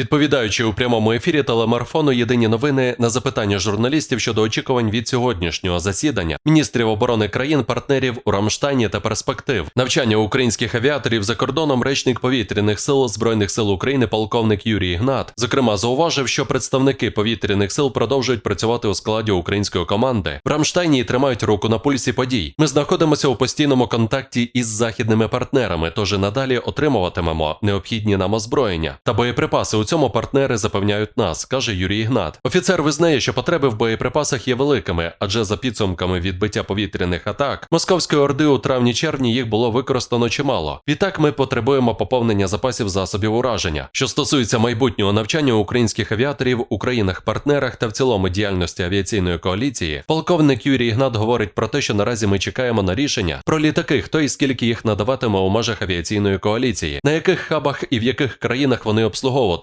Відповідаючи у прямому ефірі телемарафону Єдині новини на запитання журналістів щодо очікувань від сьогоднішнього засідання, міністрів оборони країн-партнерів у Рамштайні та перспектив, навчання українських авіаторів за кордоном, речник повітряних сил збройних сил України, полковник Юрій Ігнат, зокрема, зауважив, що представники повітряних сил продовжують працювати у складі української команди в Рамштайні тримають руку на пульсі подій. Ми знаходимося у постійному контакті із західними партнерами, тож і надалі отримуватимемо необхідні нам озброєння та боєприпаси. У цьому партнери запевняють нас, каже Юрій Ігнат. Офіцер визнає, що потреби в боєприпасах є великими, адже за підсумками відбиття повітряних атак московської орди у травні-червні їх було використано чимало. Відтак ми потребуємо поповнення запасів засобів ураження. Що стосується майбутнього навчання українських авіаторів у країнах-партнерах та в цілому діяльності авіаційної коаліції, полковник Юрій Ігнат говорить про те, що наразі ми чекаємо на рішення про літаки, хто і скільки їх надаватиме у межах авіаційної коаліції, на яких хабах і в яких країнах вони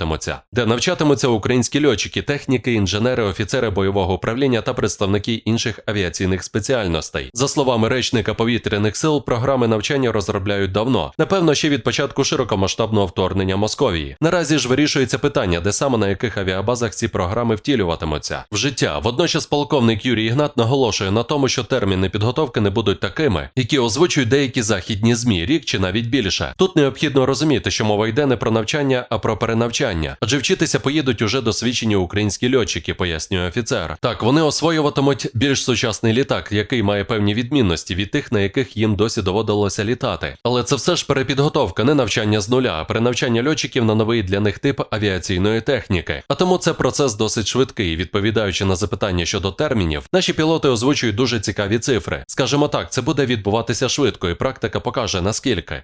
обслуговуватимуться, де навчатимуться українські льотчики, техніки, інженери, офіцери бойового управління та представники інших авіаційних спеціальностей. За словами речника повітряних сил, програми навчання розробляють давно, напевно, ще від початку широкомасштабного вторгнення Московії. Наразі ж вирішується питання, де саме на яких авіабазах ці програми втілюватимуться в життя. Водночас полковник Юрій Ігнат наголошує на тому, що терміни підготовки не будуть такими, які озвучують деякі західні змі, рік чи навіть більше. Тут необхідно розуміти, що мова йде не про навчання, а про перенавчання, адже вчитися поїдуть уже досвідчені українські льотчики, пояснює офіцер. Так, вони освоюватимуть більш сучасний літак, який має певні відмінності від тих, на яких їм досі доводилося літати. Але це все ж перепідготовка, не навчання з нуля, а перенавчання льотчиків на новий для них тип авіаційної техніки. А тому це процес досить швидкий. Відповідаючи на запитання щодо термінів, наші пілоти озвучують дуже цікаві цифри. Скажімо так, це буде відбуватися швидко, і практика покаже наскільки.